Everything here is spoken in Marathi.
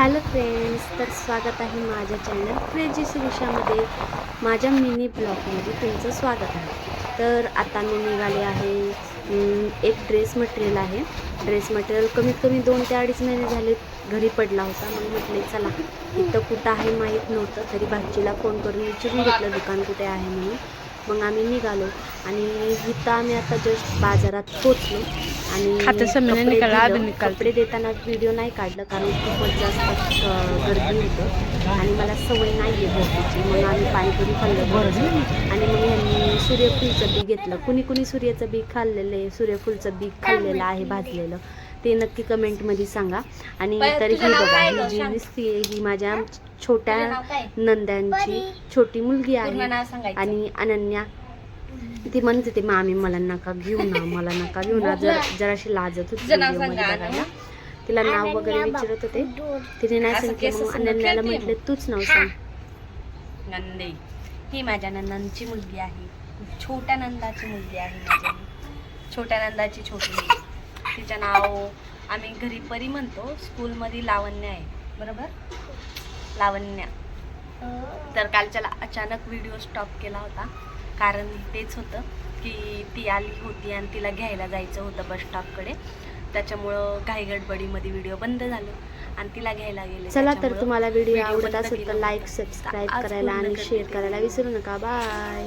हॅलो फ्रेंड्स तर स्वागत आहे माझ्या चॅनल क्रेजी विषयामध्ये माझ्या मिनी ब्लॉगमध्ये तुमचं स्वागत आहे. तर आता मी निघाले आहे. एक ड्रेस मटेरियल आहे. ड्रेस मटेरियल कमीत कमी दोन ते अडीच महिने झाले घरी पडला होता. मग म्हटले चला इथं कुठं आहे माहीत नव्हतं तरी भाजीला फोन करून विचारून घेतलं दुकान कुठे आहे म्हणून. मग आम्ही निघालो आणि इथं आम्ही आता जस्ट बाजारात पोचलो आणि खाते संमेलन कपडे निकाला, दिलं. अभी निकालते. कपडे देताना व्हिडिओ नाही काढलं कारण खूपच जास्त अं, गर्दी होतं. आणि मला सवय नाही आहे गर्दीची म्हणून आम्ही पाणीपुरी खाल्लं आणि मग यांनी सूर्यफूलचं बी घेतलं. कुणी कुणी सूर्याचं बी खाल्लेलं आहे. सूर्यफूलचं बी खाल्लेलं आहे भाजलेलं. ते नक्की कमेंटमध्ये सांगा. आणि तर ही बघा ही? जी. दिसते ही माझ्या छोट्या? नंद्यांची छोटी मुलगी आहे. नाव सांगायचं. आणि अनन्या ती म्हणते ते मामी मला नका घेऊ ना मला नका घेऊ ना. जर जराशी लाजत होती तिला नाव वगैरे विचारत होते. तिने नाही सांगितलं मग अनन्याला म्हटले तूच नाव सांग. नंदे ही माझ्या नंदांची मुलगी आहे. छोट्या नंदाची मुलगी आहे माझी. छोट्या नंदाची छोटी मुलगी. तिचं नाव आम्ही घरी परी म्हणतो स्कूलमध्ये लावण्य आहे. बरोबर? लावण्य. तर कालच्याला अचानक व्हिडिओ स्टॉप केला होता. कारण तेच होतं की ती आली होती आणि तिला घ्यायला जायचं होतं बस स्टॉपकडे त्याच्यामुळं घाईगडबडीमध्ये व्हिडिओ बंद झालं आणि तिला घ्यायला गेले चला तर तुम्हाला व्हिडिओ आवडत असेल तर लाईक. सबस्क्राईब करायला आणि शेअर करायला. विसरू नका बाय